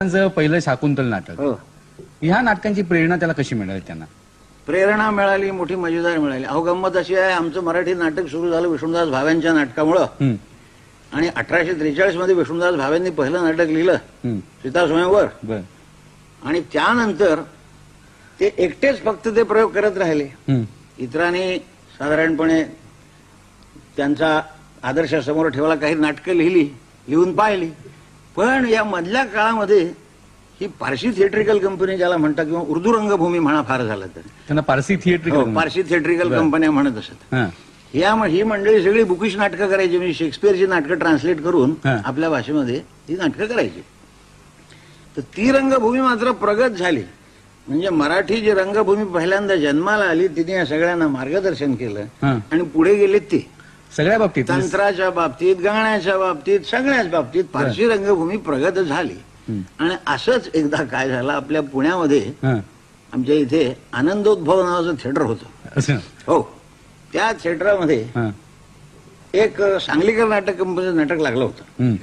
पहिलं शाकुंतल नाटक. हो. ह्या नाटकांची प्रेरणा त्याला कशी मिळाली त्यांना? प्रेरणा मिळाली मोठी मजेदार मिळाली. अहो गंमत अशी आहे आमचं मराठी नाटक सुरू झालं विष्णुदास भाव्यांच्या नाटकामुळं. आणि अठराशे त्रेचाळीसमध्ये विष्णुदास भावेंनी पहिलं नाटक लिहिलं सीता स्वयंवर बर. आणि त्यानंतर ते एकटेच फक्त ते प्रयोग करत राहिले. इतरांनी साधारणपणे त्यांचा आदर्श समोर ठेवला काही नाटकं लिहिली लिहून पाहिली. पण या मधल्या काळामध्ये ही पारशी थिएट्रिकल कंपनी ज्याला म्हणतात किंवा उर्दू रंगभूमी म्हणा फार झालं तर. त्यांना पारसी थिएटर हो, पारशी थिएट्रिकल बरं. कंपन्या म्हणत असत. हा. या ही मंडळी सगळी बुकिश नाटकं करायची म्हणजे शेक्सपिअरची नाटकं ट्रान्सलेट करून हा. आपल्या भाषेमध्ये ही नाटकं करायची. तर ती रंगभूमी मात्र प्रगत झाली. म्हणजे मराठी जी रंगभूमी पहिल्यांदा जन्माला आली तिने या सगळ्यांना मार्गदर्शन केलं हा. आणि पुढे गेले ते. सगळ्या बाबतीत तंत्राच्या बाबतीत गाण्याच्या बाबतीत सगळ्याच बाबतीत फारशी रंगभूमी प्रगत झाली. आणि असंच एकदा काय झालं आपल्या पुण्यामध्ये आमच्या इथे आनंदोद्भव नावाचं थिएटर होतं. हो. त्या थिएटरमध्ये एक सांगलीकर नाटक कंपनीचं नाटक लागलं होतं.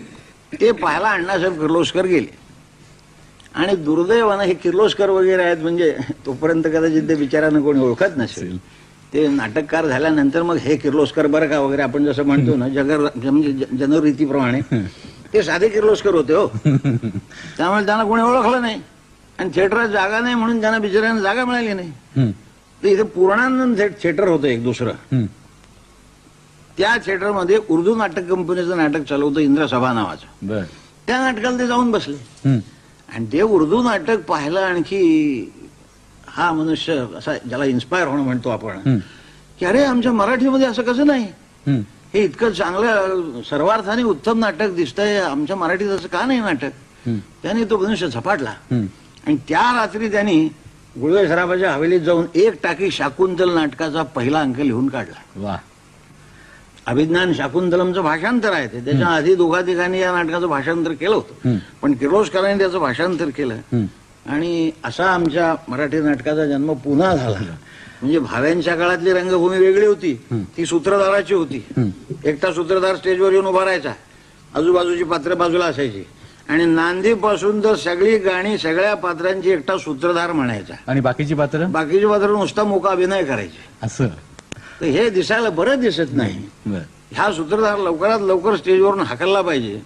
ते पाहायला अण्णासाहेब किर्लोस्कर गेले. आणि दुर्दैवानं हे किर्लोस्कर वगैरे आहेत म्हणजे तोपर्यंत कदाचित ते बिचारानं कोणी ओळखत नसेल. ते नाटककार झाल्यानंतर मग हे किर्लोस्कर बरं का वगैरे आपण जसं म्हणतो ना जगर म्हणजे जनरीतीप्रमाणे. ते साधे किर्लोस्कर होते हो. त्यामुळे त्यांना कोणी ओळखलं नाही. आणि थिएटरात जागा नाही म्हणून त्यांना बिचाऱ्यांना जागा मिळाली नाही. तर इथे पूर्णानंद थिए- थिएटर होतं एक दुसरं. त्या थिएटरमध्ये उर्दू नाटक कंपनीचं नाटक चालवतं इंद्रसभा नावाचं. बर. त्या नाटकाला ते जाऊन बसले. आणि ते उर्दू नाटक पाहिलं आणखी हा मनुष्य असा ज्याला इन्स्पायर होणं म्हणतो आपण. की अरे आमच्या मराठीमध्ये असं कसं नाही? हे इतकं चांगलं सर्वार्थाने उत्तम नाटक दिसतंय आमच्या मराठीत असं का नाही नाटक? त्याने तो मनुष्य झपाटला. आणि त्या रात्री त्यांनी गुळवे सराफाच्या हवेलीत जाऊन एक टाकी शाकुंतल नाटकाचा पहिला अंक लिहून काढला. वा. अभिज्ञान शाकुंतलमचं भाषांतर आहे ते. त्याच्या आधी दोघा तिघांनी या नाटकाचं भाषांतर केलं होतं. पण किर्लोस्करांनी त्याचं भाषांतर केलं. आणि असा आमच्या मराठी नाटकाचा जन्म पुन्हा झाला. म्हणजे भाव्यांच्या काळातली रंगभूमी वेगळी होती. ती सूत्रधाराची होती. एकटा सूत्रधार स्टेजवर येऊन उभा राहायचा. आजूबाजूची पात्र बाजूला असायची. आणि नांदीपासून तर सगळी गाणी सगळ्या पात्रांची एकटा सूत्रधार म्हणायचा. आणि बाकीची पात्र? बाकीची पात्र नुसता मोका अभिनय करायचे. असं. तर हे दिसायला बरं दिसत नाही. ह्या सूत्रधार लवकरात लवकर स्टेजवरून हाकलला पाहिजे.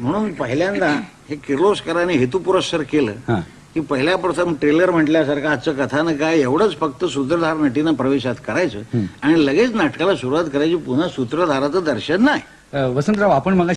म्हणून पहिल्यांदा हे किर्लोस्करांनी हेतुपुरस्सर केलं की पहिल्या प्रथम ट्रेलर म्हटल्यासारखं आजचं कथानक काय एवढंच फक्त सूत्रधार नटीनं प्रवेशात करायचं आणि लगेच नाटकाला सुरुवात करायची पुन्हा सूत्रधाराचं दर्शन नाही. वसंतराव आपण मला